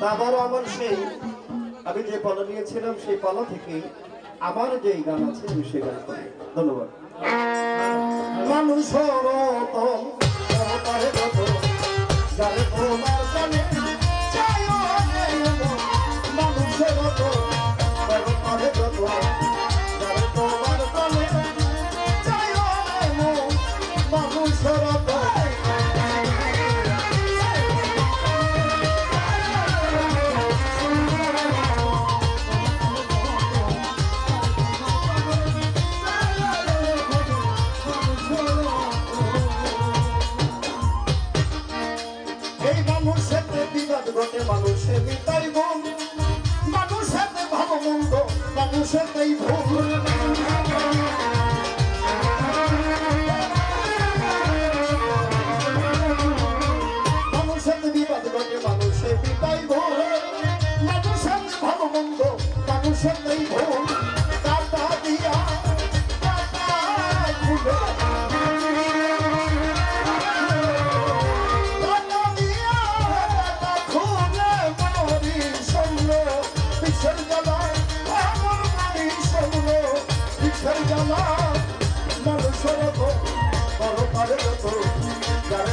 তারপর আবার সেই, আমি যে পলা নিয়েছিলাম, সেই পলা থেকে আবার যে গান আছে, আমি সেই গান করি। ধন্যবাদ। মানুষ মানুষের Manușeta-i bun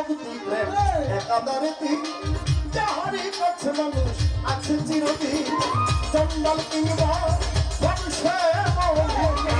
ভক্তিতে একাদারিতি যাহারি কাছে মানুষ আছে চিরদিন চন্ডাল কিংবা বংশে মহলে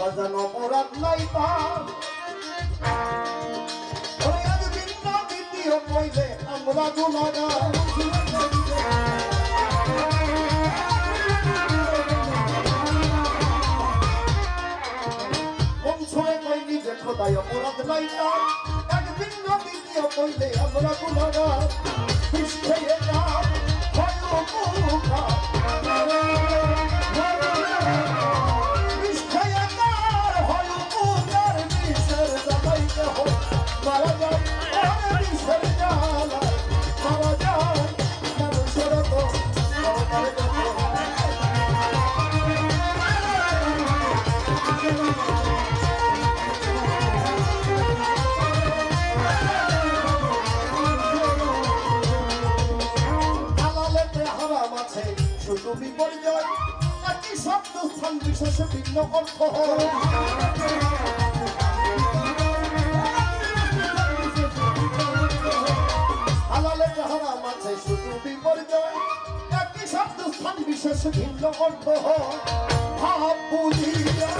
বাজান অপরাধ নাই পার আর ভিন্ন দ্বিতীয় কইলে আমরা গুণাগার খোদায় অপরাধ নাই পার এক ভিন্ন দ্বিতীয় কইলে আমরা গুণাগার নাম বিশেষে ভিন্ন অর্থ। হালালে যাহারা মাঝে শুধু বিপর্যয় একই শব্দ স্থান বিশেষ ভিন্ন অর্থ ভাব বুঝিয়া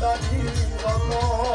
દાખી વમો